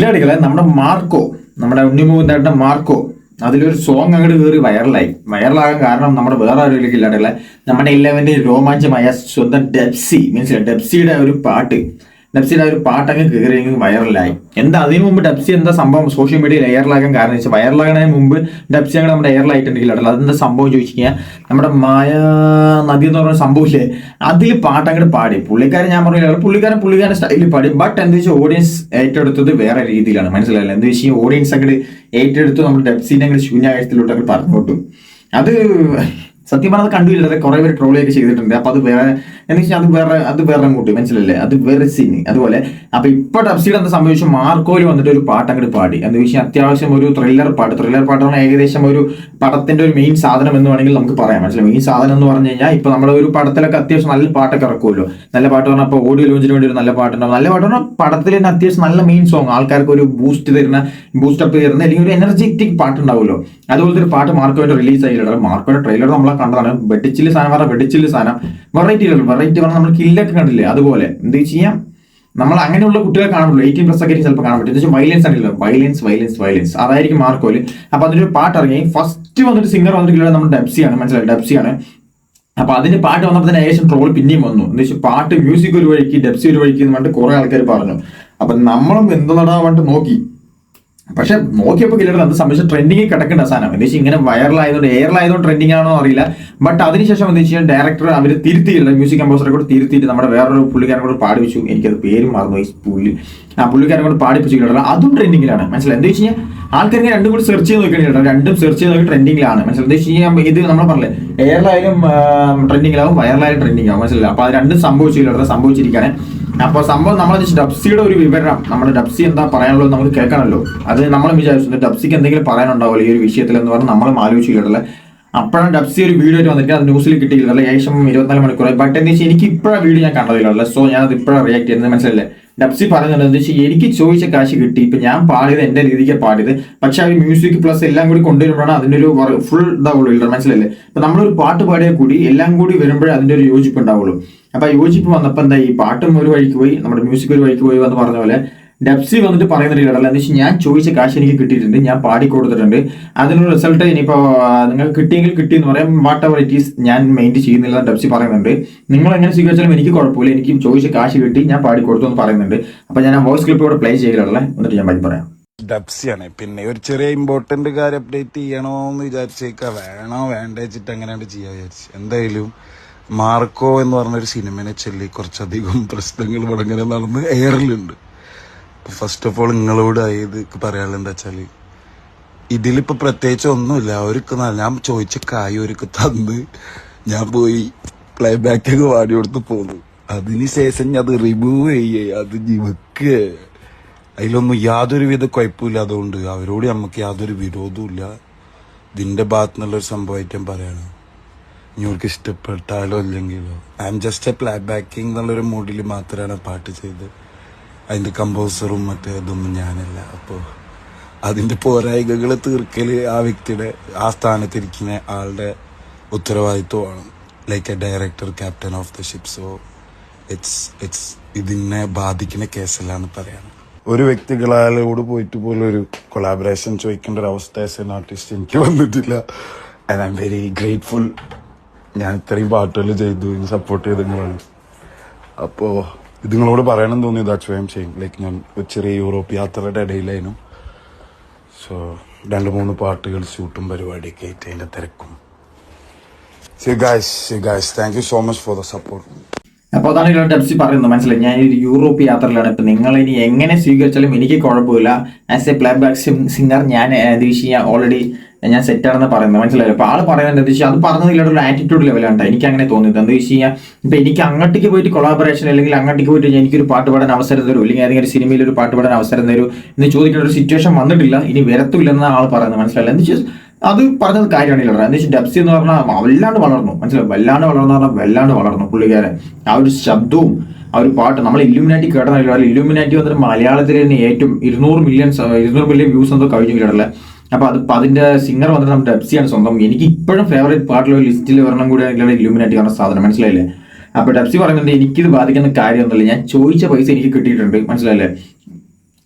ഇല്ലാടികളെ നമ്മുടെ മാർക്കോ നമ്മുടെ ഉണ്ണിമുഖത്തായിട്ട് മാർക്കോ അതിലൊരു സോങ് അങ്ങോട്ട് കയറി വൈറലായി വൈറലാകാൻ കാരണം നമ്മുടെ വേറെ ആരും ഇല്ലാടികളെ. നമ്മുടെ ഇലവന്റെ രോമാഞ്ചമായ സ്വന്തം ഡെപ്സി മീൻസ് ഡെപ്സിയുടെ ഒരു പാട്ട്. ഡെപ്സിയുടെ ഒരു പാട്ടങ്ങ് അങ്ങ് കയറി അങ്ങ് വൈറലായി. എന്താ അതിനു മുമ്പ് ഡെപ്സി എന്താ സംഭവം? സോഷ്യൽ മീഡിയയിൽ എയറിലാകാൻ കാരണം വെച്ചാൽ വൈറലാകണതിന് മുമ്പ് ഡെപ്സി അങ്ങനെ നമ്മുടെ എയറിലായിട്ടുണ്ടെങ്കിൽ അതെന്താ സംഭവം ചോദിച്ചു കഴിഞ്ഞാൽ നമ്മുടെ മായ നദി എന്ന് പറയുന്ന സംഭവമില്ലേ അതിൽ പാട്ട് അങ്ങോട്ട് പാടി. പുള്ളിക്കാരൻ ഞാൻ പറഞ്ഞില്ല പുള്ളിക്കാരൻ പുള്ളിക്കാരൻ സ്റ്റൈലിൽ പാടി. ബട്ട് എന്താ വെച്ചാൽ ഓഡിയൻസ് ഏറ്റെടുത്തത് വേറെ രീതിയിലാണ്. മനസ്സിലായില്ല? എന്താ വെച്ചാൽ ഓഡിയൻസ് അങ്ങോട്ട് ഏറ്റെടുത്ത് നമ്മുടെ ഡെപ്സിനെ അങ്ങോട്ട് ശൂന്യാകാശത്തിലോട്ട് അങ്ങോട്ട് പറഞ്ഞു അത് സത്യം പറഞ്ഞത് കണ്ടില്ലാതെ കുറെ പേര് ട്രോളിയൊക്കെ ചെയ്തിട്ടുണ്ട്. അപ്പൊ അത് വേറെ എന്ന് വെച്ചാൽ അത് വേറെ അത് വേറെ അങ്ങോട്ട് മനസ്സിലല്ലേ അത് വേറെ സീൻ അതുപോലെ അപ്പൊ ഇപ്പൊ ഡബ്സിയുടെ എന്താ സംഭവിച്ചു മാർക്കോയിൽ വന്നിട്ട് ഒരു പാട്ട് അങ്ങോട്ട് പാടി. എന്ന് വെച്ചാൽ അത്യാവശ്യം ഒരു ത്രില്ലർ പാട്ട്. ത്രില്ലർ പാട്ടാണ് ഏകദേശം ഒരു പടത്തിന്റെ ഒരു മെയിൻ സാധനം എന്ന് വേണമെങ്കിൽ നമുക്ക് പറയാം. മനസ്സിലായി? മെയിൻ സാധനം എന്ന് പറഞ്ഞു കഴിഞ്ഞാൽ ഇപ്പൊ നമ്മുടെ ഒരു പടത്തിലൊക്കെ അത്യാവശ്യം നല്ല പാട്ടൊക്കെ ഇറക്കുമല്ലോ നല്ല പാട്ട് പറഞ്ഞാൽ ഇപ്പോൾ ഓഡിയോ ലോഞ്ചിന് വേണ്ടി ഒരു നല്ല പാട്ടുണ്ടാവും. നല്ല പാട്ട് പറഞ്ഞാൽ പടത്തിൽ തന്നെ അത്യാവശ്യം നല്ല മെയിൻ സോങ് ആൾക്കാർക്ക് ഒരു ബൂസ്റ്റ് തരുന്ന ബൂസ്റ്റ് അപ്പ് തരുന്ന അല്ലെങ്കിൽ ഒരു എനർജറ്റിക് പാട്ടുണ്ടാവുമല്ലോ. അതുപോലത്തെ ഒരു പാട്ട് മാർക്കോയുടെ റിലീസ് ആയില്ല മാർക്കോയുടെ ട്രെയിലർ നമ്മളെ കണ്ടതാണ്. വെട്ടിച്ചിൽ സാധനം പറഞ്ഞാൽ വെട്ടിച്ചിൽ സാധനം. വെറൈറ്റികൾ വെറൈറ്റി പറഞ്ഞാൽ നമ്മൾ കില്ലൊക്കെ കണ്ടില്ലേ? അതുപോലെ. എന്ത് ചെയ്യാം? നമ്മൾ അങ്ങനെയുള്ള കുട്ടികളെ കാണുമ്പോൾ എയ്റ്റീൻ പ്ലസ് ഒക്കെ ചിലപ്പോൾ കാണാൻ പറ്റും. എന്ന് വയലൻസ് ആണല്ലോ വയലൻസ് വയലൻസ് വയലൻസ് അതായിരിക്കും മാർക്കോൽ അപ്പൊ അതിനൊരു പാട്ട് ഇറങ്ങി. ഫസ്റ്റ് വന്നിട്ട് സിംഗർ വന്നിട്ട് നമ്മുടെ ഡെപ്സിയാണ് മനസ്സിലായി? ഡെപ്സിയാണ് അപ്പൊ അതിന് പാട്ട് വന്നപ്പോൾ തന്നെ ഏകദേശം ട്രോൾ പിന്നെയും വന്നു. എന്ന് വെച്ചാൽ പാട്ട് മ്യൂസിക് ഒരു വഴിക്ക് ഡെപ്സി ഒരു വഴിക്ക് എന്ന് പറഞ്ഞിട്ട് കുറെ ആൾക്കാർ പറഞ്ഞു. അപ്പൊ നമ്മളും എന്ത് നടാൻ വേണ്ടി നോക്കി. പക്ഷെ നോക്കിയപ്പോൾ കില്ലർ അത് സംബന്ധിച്ച് ട്രെൻഡിങ് കിടക്കേണ്ട സാധനം. എന്ന് വെച്ചാൽ ഇങ്ങനെ വൈറലായതുകൊണ്ട് എയറിലായതുകൊണ്ട് ട്രെൻഡിങ് ആണോ അറിയില്ല. ബട്ട് അതിനുശേഷം എന്ന് വെച്ചാൽ ഡയറക്ടർ അവർ തിരുത്തിയില്ല മ്യൂസിക് കമ്പോസറെ കൂടെ തിരുത്തിയിട്ട് നമ്മുടെ വേറൊരു പുള്ളിക്കാരൻ കൂടെ പാടിപ്പിച്ചു. എനിക്കത് പേരും മറന്നു ഈ പുള്ളി. ആ പുള്ളിക്കാരൻ കൂടെ പാടിപ്പിച്ചു കില്ലർ അതും ട്രെൻഡിങ്ങിലാണ് മനസ്സിലായി? എന്താ വെച്ച് കഴിഞ്ഞാൽ ആൾക്കാർക്ക് രണ്ടും കൂടി സെർച്ച് ചെയ്ത് നോക്കിയിട്ട് രണ്ടും സെർച്ച് ചെയ്ത് നോക്കി ട്രെൻഡിങ്ങിലാണ് മനസ്സിലായി? എന്താ വെച്ച് കഴിഞ്ഞാൽ ഇത് നമ്മൾ പറഞ്ഞില്ലേ എയറിലായാലും ട്രെൻഡിങ്ങിലാവും വയറിലായാലും ട്രെൻഡിങ് ആവും മനസ്സിലായി അപ്പൊ അത് രണ്ടും സംഭവിച്ചു സംഭവിച്ചില്ല സംഭവിച്ചിരിക്കുകയാണ്. അപ്പോൾ സംഭവം നമ്മൾ ഡബ്സിയുടെ ഒരു വിവരണം. നമ്മൾ ഡബ്സി എന്താ പറയാനുള്ളത് നമുക്ക് കേൾക്കണമല്ലോ അത് നമ്മൾ വിചാരിച്ചു ഡബ്സിക്ക് എന്തെങ്കിലും പറയാനുണ്ടാവില്ല ഈ ഒരു വിഷയത്തിൽ എന്ന് പറഞ്ഞാൽ നമ്മൾ ആലോചിച്ചില്ലല്ലേ അപ്പോഴാണ് ഡബ്സി ഒരു വീഡിയോ ആയിട്ട് വന്നിട്ട് അത് ന്യൂസിൽ കിട്ടിയില്ല ഏകദേശം ഇരുപത്തിനാല് മണിക്കൂറായി. ബട്ട് എന്താ വെച്ചാൽ എനിക്ക് ഇപ്പോഴാണ് വീഡിയോ ഞാൻ കണ്ടതില്ല സോ ഞാൻ ഇപ്പോഴാണ് റിയാക്ട് ചെയ്യുന്നത്. മനസ്സിലല്ലേ ഡബ്സി പറയുന്നത് എന്താ വെച്ചാൽ എനിക്ക് ചോദിച്ച കാശ് കിട്ടി. ഇപ്പൊ ഞാൻ പാടിയത് എന്റെ രീതിക്ക് പാടിയത്. പക്ഷെ ആ മ്യൂസിക് പ്ലസ് എല്ലാം കൂടി കൊണ്ടുവരുമ്പോഴാണ് അതിന്റെ ഒരു ഫുൾ ഇതാവുള്ളൂ ഇല്ല മനസ്സിലല്ലേ അപ്പൊ നമ്മളൊരു പാട്ട് പാടിയാൽ കൂടി എല്ലാം കൂടി വരുമ്പോഴേ അതിന്റെ ഒരു യോജിപ്പ് ഉണ്ടാവുള്ളൂ. അപ്പൊ ആ യോജിപ്പ് വന്നപ്പോൾ എന്താ ഈ പാട്ടും ഒരു വഴിക്ക് പോയി നമ്മുടെ മ്യൂസിക് ഒരു വഴിക്ക് പോയി എന്ന് പറഞ്ഞ പോലെ ഡെപ്സി വന്നിട്ട് പറയുന്ന ഇടല്ല എന്ന് ഞാൻ ചോദിച്ച കാശ് എനിക്ക് കിട്ടിയിട്ടുണ്ട്. ഞാൻ പാടി കൊടുത്തിട്ടുണ്ട്. അതിനൊരു റിസൾട്ട് ഇനിയിപ്പോ നിങ്ങൾ കിട്ടിയെങ്കിൽ കിട്ടിയെന്ന് പറയാം. വാട്ട് എവർ ഇറ്റ് ഈസ് ഞാൻ മെയിന്റ് ചെയ്യുന്നില്ല ഡെപ്സി പറയുന്നുണ്ട്. നിങ്ങൾ എങ്ങനെ സ്വീകരിച്ചാലും എനിക്ക് കുഴപ്പമില്ല. എനിക്ക് ചോദിച്ച കാശ് കിട്ടി ഞാൻ പാടി കൊടുത്തു എന്ന് പറയുന്നുണ്ട്. അപ്പൊ ഞാൻ ആ വോയിസ് ക്ലിപ്പ് ഇവിടെ പ്ലേ ചെയ്യലുള്ള എന്നിട്ട് ഞാൻ ബാക്കി പറയാം. ഡബ്സിയാണ് പിന്നെ ഒരു ചെറിയ ഇമ്പോർട്ടന്റ് കാര്യം അപ്ഡേറ്റ് ചെയ്യണോ എന്ന് വിചാരിച്ചേക്ക. വേണോ വേണ്ട വെച്ചിട്ട് അങ്ങനെയാണ് ചെയ്യാ വിചാരിച്ചു. എന്തായാലും മാർക്കോ എന്ന് പറഞ്ഞൊരു സിനിമനെ ചൊല്ലി കുറച്ചധികം പ്രശ്നങ്ങൾ ഇവിടെ നടന്ന് എയറിലുണ്ട് ഫസ്റ്റ് ഓഫ് ഓൾ നിങ്ങളോട് ഇത് പറയാനുള്ള എന്താ വെച്ചാൽ ഇതിലിപ്പോ പ്രത്യേകിച്ച് ഒന്നുമില്ല. അവർക്ക് ഞാൻ ചോദിച്ച കായ് അവർക്ക് തന്ന് ഞാൻ പോയി പ്ലേ ബാക്ക് ഒക്കെ പാടി കൊടുത്ത് പോന്നു. അതിനുശേഷം ഞാൻ അത് റിമൂവ് ചെയ്യേ അത് വെക്കുക അതിലൊന്നും യാതൊരുവിധ കുഴപ്പമില്ല അതുകൊണ്ട്. അവരോട് നമുക്ക് യാതൊരു വിരോധവും ഇല്ല ഇതിന്റെ ഭാഗത്തു നിന്നുള്ള ഒരു സംഭവമായിട്ട് ഞാൻ പറയാണ്. ഇവർക്ക് ഇഷ്ടപ്പെട്ടാലോ അല്ലെങ്കിലോ I'm just a play backing എന്നുള്ളൊരു മൂഡിൽ മാത്രമാണ് പാട്ട് ചെയ്ത് അതിന്റെ കമ്പോസറും മറ്റേ ഇതൊന്നും ഞാനല്ല. അപ്പോൾ അതിന്റെ പോരായികകൾ തീർക്കൽ ആ വ്യക്തിയുടെ ആ സ്ഥാനത്തിരിക്കുന്ന ആളുടെ ഉത്തരവാദിത്വമാണ്. Like a director captain of the ship so it's it's ഇതിനെ ബാധിക്കുന്ന കേസല്ലാന്ന് പറയാണ്. ഒരു വ്യക്തികളോട് പോയിട്ട് പോലും ഒരു കൊളാബറേഷൻ ചോദിക്കേണ്ട ഒരു അവസ്ഥ ആസ് എൻ ആർട്ടിസ്റ്റ് എനിക്ക് വന്നിട്ടില്ല. And I'm very grateful ഞാൻ ഇത്രയും പാട്ടുകൾ ചെയ്തു സപ്പോർട്ട് ചെയ്ത് നിങ്ങളാണ് അപ്പോൾ ഇത് നിങ്ങളോട് പറയണം തോന്നി ദാറ്റ്സ് വൈ എം ചെയ്യും ലൈക്ക് ഞാൻ ഒരു ചെറിയ യൂറോപ്പ് യാത്രയുടെ ഇടയിലായിരുന്നു. സോ രണ്ട് മൂന്ന് പാട്ടുകൾ ഷൂട്ടും പരിപാടിയൊക്കെ ആയിട്ട് അതിന്റെ തിരക്കും. See thank you so much for the support അപ്പോൾ അതാണ് ഇവിടെ ടെപ്സി പറയുന്നത് മനസ്സിലായി. ഞാൻ ഒരു യൂറോപ്പ് യാത്രയിലാണ് ഇപ്പൊ. നിങ്ങൾ ഇനി എങ്ങനെ സ്വീകരിച്ചാലും എനിക്ക് കുഴപ്പമില്ല. As a playback singer ഞാൻ ദേശീയ ഓൾറെഡി ഞാൻ സെറ്റാണെന്ന് പറയുന്നത്. മനസ്സിലായി? അപ്പൊ ആൾ പറയുന്നത് എന്താ വെച്ചാൽ അത് പറഞ്ഞതിലുള്ള ഒരു ആറ്റിറ്റ്യൂഡ് ലെവലാണ് എനിക്ക് അങ്ങനെ തോന്നിയത്. എന്താ വെച്ച് കഴിഞ്ഞാൽ ഇപ്പൊ എനിക്ക് അങ്ങോട്ടേക്ക് പോയിട്ട് കൊളാബറേഷൻ അല്ലെങ്കിൽ അങ്ങോട്ടേക്ക് പോയിട്ട് എനിക്കൊരു പാട്ട് പാടാൻ അവസരം തരും അല്ലെങ്കിൽ ഏതെങ്കിലും ഒരു സിനിമയിൽ ഒരു പാട്ട് പാടാൻ അവസരം തരും എന്ന് ചോദിക്കേണ്ട ഒരു സിറ്റുവേഷൻ വന്നിട്ടില്ല. ഇനി വരത്തില്ലെന്ന് ആൾ പറയുന്നത്. മനസ്സിലായില്ല? എന്ന് വെച്ചാൽ അത് പറഞ്ഞത് കാര്യമാണ് ഇല്ല എന്ന് വെച്ചാൽ ഡബ്സി എന്ന് പറഞ്ഞാൽ വല്ലാണ്ട് വളർന്നു. മനസ്സിലായി? വല്ലാണ്ട് വളർന്നു പറഞ്ഞാൽ വല്ലാണ്ട് വളർന്നു പുള്ളിക്കാരൻ. ആ ഒരു ശബ്ദവും ആ ഒരു പാട്ട് നമ്മൾ ഇലുമിനാറ്റി കേട്ടതല്ല ഇലുമിനാറ്റി വന്നിട്ട് മലയാളത്തിൽ തന്നെ ഏറ്റവും ഇരുന്നൂറ് മില്യൺ ഇരുന്നൂറ് മില്യൺ വ്യൂസ് എന്തോ കഴിഞ്ഞു കേട്ടല്ലേ അപ്പൊ അത് അതിന്റെ സിംഗർ വന്നിട്ട് നമ്മുടെ ഡെപ്സിയാണ് സ്വന്തം. എനിക്ക് ഇപ്പോഴും ഫേവറേറ്റ് പാട്ടിലൊരു ലിസ്റ്റിൽ വരണം കൂടി ഇല്ലുമിനാറ്റി പറഞ്ഞ സാധനം മനസ്സിലായില്ലേ? അപ്പൊ ഡെപ്സി പറയുന്നുണ്ട് എനിക്കിത് ബാധിക്കുന്ന കാര്യമൊന്നുമില്ല. ഞാൻ ചോദിച്ച പൈസ എനിക്ക് കിട്ടിയിട്ടുണ്ട്. മനസ്സിലായില്ലേ?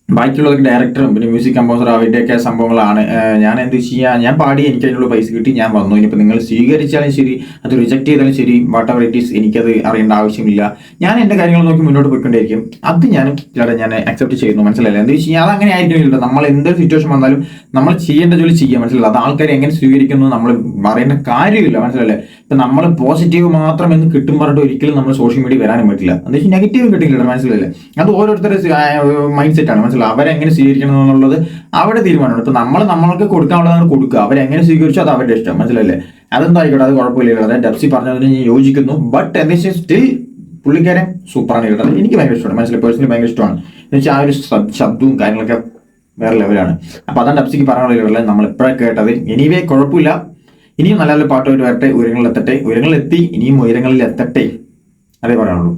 ബാക്കിയുള്ളവർക്ക് ഡയറക്ടറും പിന്നെ മ്യൂസിക് കമ്പോസറും അവരുടെയൊക്കെ സംഭവങ്ങളാണ്. ഞാൻ എന്ത് ചെയ്യാ? ഞാൻ പാടി എനിക്ക് അതിനുള്ള പൈസ കിട്ടി ഞാൻ വന്നു. ഇനിയിപ്പോൾ നിങ്ങൾ സ്വീകരിച്ചാലും ശരി അത് റിജക്ട് ചെയ്താലും ശരി വാട്ട് എവർ ഇറ്റ് ഈസ് എനിക്കത് അറിയേണ്ട ആവശ്യമില്ല. ഞാൻ എന്റെ കാര്യങ്ങൾ നോക്കി മുന്നോട്ട് പോയിക്കൊണ്ടിരിക്കും അത് ഞാൻ ചേട്ടാ ഞാൻ അക്സെപ്റ്റ് ചെയ്യുന്നു. മനസ്സിലായില്ല? എന്ത് വെച്ച് അങ്ങനെ ആയിരിക്കില്ല നമ്മൾ എന്ത് സിറ്റുവേഷൻ വന്നാലും നമ്മൾ ചെയ്യേണ്ട ജോലി ചെയ്യുക മനസ്സിലായില്ല? അത് ആൾക്കാർ എങ്ങനെ സ്വീകരിക്കുന്നു നമ്മൾ അറിയേണ്ട കാര്യമില്ല. മനസ്സിലല്ലേ നമ്മൾ പോസിറ്റീവ് മാത്രം എന്ന് കിട്ടും പറഞ്ഞിട്ട് ഒരിക്കലും നമ്മൾ സോഷ്യൽ മീഡിയ വരാനും പറ്റില്ല. എന്താ വെച്ചാൽ നെഗറ്റീവ് കിട്ടില്ല മനസ്സിലല്ലേ അത് ഓരോരുത്തരുടെ മൈൻഡ് സെറ്റാണ് മനസ്സിലായി? അവരെങ്ങനെ സ്വീകരിക്കണം എന്നുള്ളത് അവരുടെ തീരുമാനമാണ്. ഇപ്പൊ നമ്മൾ നമ്മൾക്ക് കൊടുക്കാനുള്ളതാണ് കൊടുക്കുക. അവരെങ്ങനെ സ്വീകരിച്ചോ അത് അവരുടെ ഇഷ്ടം മനസ്സിലല്ലേ അതെന്താ ആയിക്കോട്ടെ അത് കുഴപ്പമില്ല. അതായത് ഡെപ്സി പറഞ്ഞതിന് ഞാൻ യോജിക്കുന്നു. ബട്ട് എന്താ വെച്ചാൽ സ്റ്റിൽ പുള്ളിക്കാരൻ സൂപ്പറാണ് കേട്ടത് എനിക്ക് ഭയങ്കര ഇഷ്ടമാണ്. മനസ്സിലായി? പേഴ്സണലി ഭയങ്കര ഇഷ്ടമാണ്. എന്ന് വെച്ചാൽ ആ ഒരു ശബ്ദവും കാര്യങ്ങളൊക്കെ വേറെ ലെവലാണ് അപ്പൊ അതാണ് ഡെപ്സിക്ക് പറയാനുള്ള നമ്മൾ എപ്പോഴാണ് കേട്ടത്? എനിവേ കുഴപ്പമില്ല. ഇനിയും നല്ല നല്ല പാട്ടുമായിട്ട് വരട്ടെ ഉയരങ്ങളിൽ എത്തി ഇനിയും ഉയരങ്ങളിൽ എത്തട്ടെ. അതേ പറയാനുള്ളൂ.